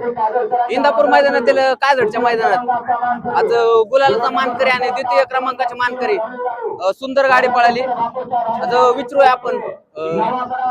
इंदापूर मैदानातील काजडच्या मैदानात. आज गुलालाचा मानकरी आणि द्वितीय क्रमांकाचे मानकरी सुंदर गाडी पळाली. आज विचारूया आपण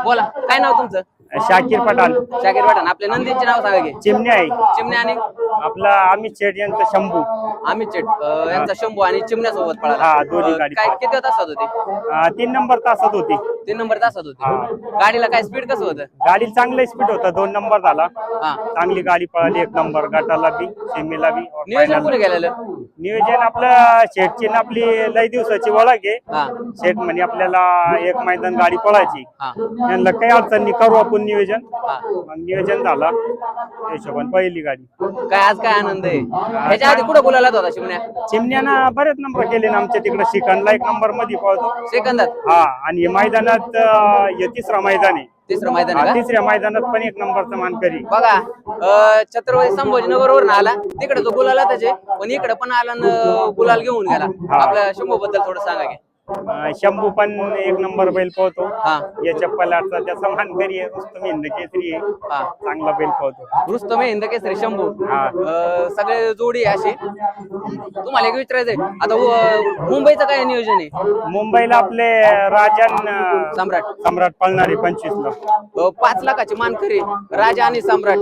बोला काय नाव तुमचं? शाकीर पठाण. शाकीर पठाण आपल्या नंदीचे नाव सांगा की. चिमणे आहे. चिमण्या आणि? आपला अमित शेठ यांचा शंभू. अमित चेट अ, यांचा शंभू आणि चिमण्यासोबत पळाला. हा, दोन्ही अ, गाडी. काय किती तासात होती? अं, तीन नंबर तासात होती. तीन नंबर तासात होती. गाडीला काय स्पीड कसं होतं? गाडी चांगलं स्पीड होता. दोन नंबर झाला. हा. चांगली गाडी पळाली. एक नंबर गटाला बी सेमीला बी. और नियोजन final. कुणी ला. गेलेलं नियोजन आपलं शेठची न आपली लय दिवसाची ओळख आहे. हा. शेठ म्हणे आपल्याला एक मैदान गाडी पळायची. हा. त्यांना काही अडचण नाही करू आपण. नियोजन? हा. मग नियोजन झाला. त्या हिशोबाने पहिली गाडी. काय आज काय आनंद आहे? ह्याच्या आधी कुठं बोलायला होता चिमण्या चिमण्यानं बरेच नंबर केले ना आमच्या तिकडे. शिकणला एक नंबरमध्ये पळतो. सेकंदात हा आणि हे मैदानात अं, हे तिसरा मैदान आहे. तिसरं मैदान हा, आहे का? तिसऱ्या मैदानात पण एक नंबरचा मानकरी. बघा अं, छत्रपती संभाजीनगर वरून आला तिकडे तो गुलाला त्याचे पण इकडे पण आला न गुलाल घेऊन गेला. आपल्या शंभू बद्दल थोडं सांगा की. शंभू पण एक नंबर बैल पळतो. हा. याच्या पलाटचा त्याचा मानकरी आहे रुस्तम हिंद केसरी आहे. हा. चांगला बैल पळतो. रुस्तम हिंद केसरी शंभू. हा. सगळे जोडी अशी तुम्हाला एक विचारायचंय आता मुंबईचं काय नियोजन आहे? मुंबईला आपले राजन सम्राट. सम्राट पळणारे पंचवीस ला पाच लाखाची मानकरी राजा आणि सम्राट.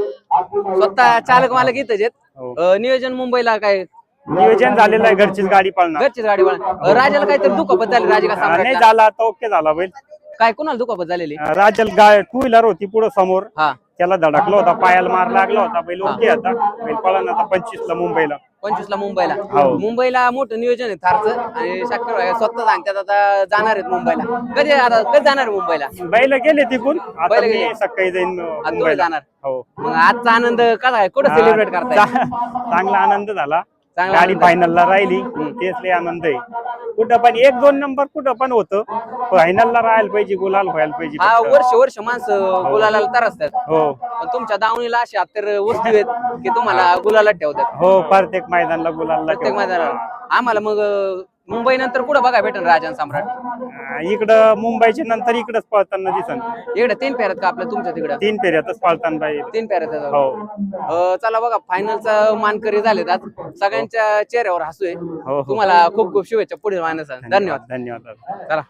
स्वतः चालक मालक आहेत. हो. नियोजन मुंबईला काय नियोजन झालेलं आहे घरचीच गाडी पळणार. घरचीच गाडी वळण राजाला काहीतरी दुखापत झाली राजा का नाही झाला आता ओके झाला बैल. काय कोणाला दुखापत झालेली? अं, राजल गाय टू व्हीलर होती पुढे समोर. हा. त्याला धडकला होता पायाला मार लागला होता. बैल ओके आता. बैल पळणार आता पंचवीस ला मुंबईला. पंचवीस ला मुंबईला. हो. मुंबईला मोठं नियोजन आहे थारचं. आणि शाकीर स्वतः सांगतात आता जाणार आहेत मुंबईला. कधी आता कधी जाणार आहे मुंबईला? बैल गेले तिकून. आता बैलं मी गेले. सकाळी जाईन आता अं, तुम्ही मुंबईला. जाणार. हो. मग आजचा आनंद कसा आहे? कुठं सेलिब्रेट करताय? चा- चांगला आनंद झाला. चांगला गाडी. फायनलला राहिली. तेच लय आनंद आहे. कुठं पण एक दोन नंबर कुठं पण होतं. फायनलला राहायला पाहिजे गुलाल व्हायला पाहिजे हा फक्त. वर्ष वर्ष माणसं गुलाला तरसतात हो. पण तुमच्या दावणीला अशा तर वस्तू आहेत की तुम्हाला गुलाला ठेवतात? हो प्रत्येक मैदानला गुलालला प्रत्येक. मैदानाला. आम्हाला मग मुंबई नंतर कुठं बघा भेटेल राजन सम्राट? इकडं मुंबईच्या नंतर इकडंच पळताना दिसन. इकडे तीन पेरत का आपल्या तुमच्या तिकडं? तीन फेऱ्यातच पळताना पाहिजे तीन पेरत आहेत. हो. चला बघा फायनलचा मानकरी झालेत आज. सगळ्यांच्या चेहऱ्यावर हसू आहे. हो हो. तुम्हाला खूप खूप शुभेच्छा पुढील मानसा धन्यवाद धन्यवाद. चला.